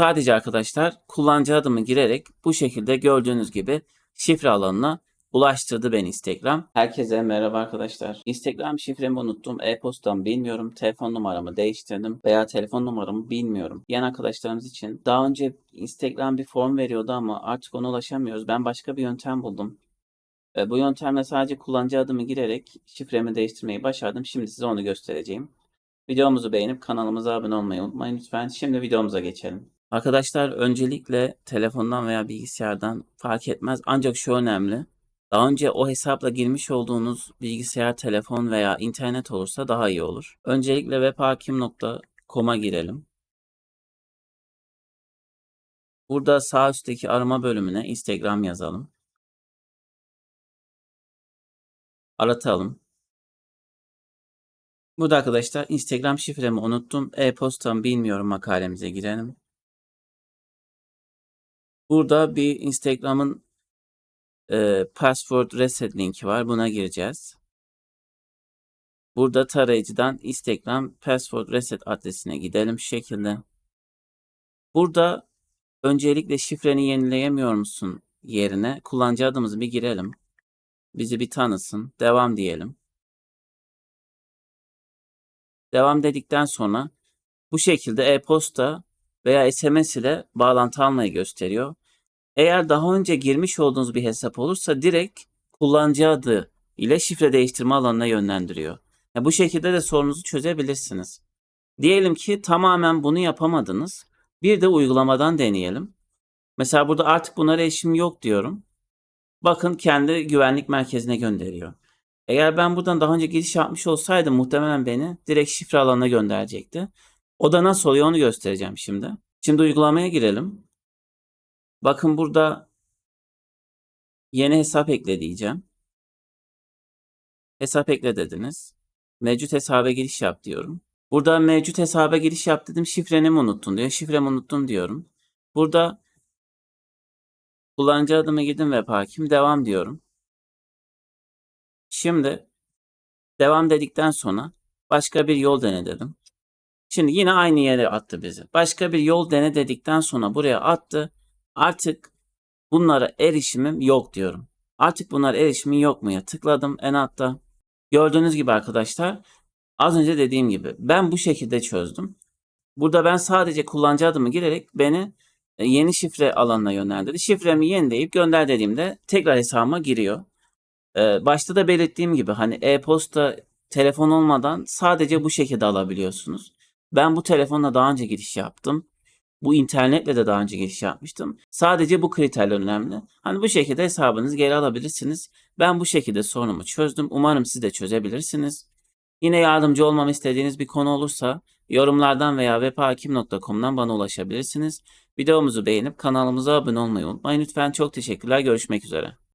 Sadece arkadaşlar kullanıcı adımı girerek bu şekilde gördüğünüz gibi şifre alanına ulaştırdı beni Instagram. Herkese merhaba arkadaşlar. Instagram şifremi unuttum. E-postamı bilmiyorum. Telefon numaramı değiştirdim veya telefon numaramı bilmiyorum. Diyen arkadaşlarımız için daha önce Instagram bir form veriyordu ama artık ona ulaşamıyoruz. Ben başka bir yöntem buldum. Bu yöntemle sadece kullanıcı adımı girerek şifremi değiştirmeyi başardım. Şimdi size onu göstereceğim. Videomuzu beğenip kanalımıza abone olmayı unutmayın lütfen. Şimdi videomuza geçelim. Arkadaşlar öncelikle telefondan veya bilgisayardan fark etmez. Ancak şu önemli. Daha önce o hesapla girmiş olduğunuz bilgisayar, telefon veya internet olursa daha iyi olur. Öncelikle webhakim.com'a girelim. Burada sağ üstteki arama bölümüne Instagram yazalım. Aratalım. Burada arkadaşlar Instagram şifremi unuttum. E-postamı bilmiyorum makalemize girelim. Burada bir Instagram'ın e, password reset linki var. Buna gireceğiz. Burada tarayıcıdan Instagram password reset adresine gidelim şu şekilde. Burada öncelikle şifreni yenileyemiyor musun yerine kullanıcı adımızı bir girelim. Bizi bir tanısın. Devam diyelim. Devam dedikten sonra bu şekilde e-posta veya SMS ile bağlantı almayı gösteriyor. Eğer daha önce girmiş olduğunuz bir hesap olursa direkt kullanıcı adı ile şifre değiştirme alanına yönlendiriyor. Ya bu şekilde de sorunuzu çözebilirsiniz. Diyelim ki tamamen bunu yapamadınız. Bir de uygulamadan deneyelim. Mesela burada artık bunlara erişim yok diyorum. Bakın kendi güvenlik merkezine gönderiyor. Eğer ben buradan daha önce giriş yapmış olsaydım muhtemelen beni direkt şifre alanına gönderecekti. O da nasıl oluyor onu göstereceğim şimdi. Şimdi uygulamaya girelim. Bakın burada yeni hesap ekle diyeceğim. Hesap ekle dediniz. Mevcut hesaba giriş yap diyorum. Burada mevcut hesaba giriş yap dedim. Şifreni mi unuttun diyor. Şifremi unuttum diyorum. Burada kullanıcı adımı girdim web hakim. Devam diyorum. Şimdi devam dedikten sonra başka bir yol dene dedim. Şimdi yine aynı yere attı bizi. Başka bir yol dene dedikten sonra buraya attı. Artık bunlara erişimim yok diyorum. Artık bunlar erişimin yok mu ya? Tıkladım en altta. Gördüğünüz gibi arkadaşlar az önce dediğim gibi ben bu şekilde çözdüm. Burada ben sadece kullanıcı adımı girerek beni e, yeni şifre alanına yönlendirdi. Şifremi yenileyip gönder dediğimde tekrar hesabıma giriyor. Ee, başta da belirttiğim gibi hani e-posta telefon olmadan sadece bu şekilde alabiliyorsunuz. Ben bu telefonla daha önce giriş yaptım. Bu internetle de daha önce giriş yapmıştım. Sadece bu kriterler önemli. Hani bu şekilde hesabınızı geri alabilirsiniz. Ben bu şekilde sorunumu çözdüm. Umarım siz de çözebilirsiniz. Yine yardımcı olmamı istediğiniz bir konu olursa yorumlardan veya webhakim.com'dan bana ulaşabilirsiniz. Videomuzu beğenip kanalımıza abone olmayı unutmayın lütfen. Çok teşekkürler. Görüşmek üzere.